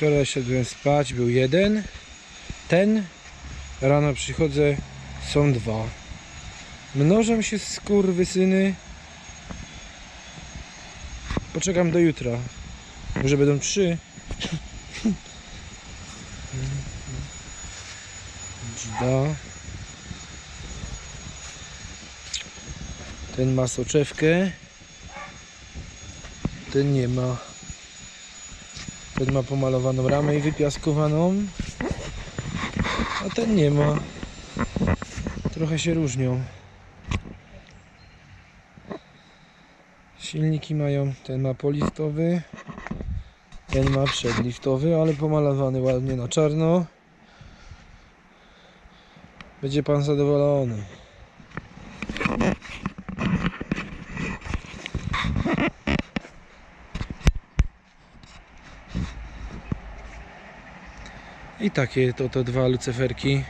Wczoraj szedłem spać, był jeden. Ten. Rano przychodzę, są dwa. Mnożą się skurwysyny. Poczekam do jutra. Może będą trzy. Dzida. Ten ma soczewkę. Ten nie ma. Ten ma pomalowaną ramę i wypiaskowaną. A ten nie ma. Trochę się różnią. Silniki mają, ten ma poliftowy, ten ma przedliftowy, ale pomalowany ładnie na czarno. Będzie pan zadowolony. I takie to, to dwa lucyferki.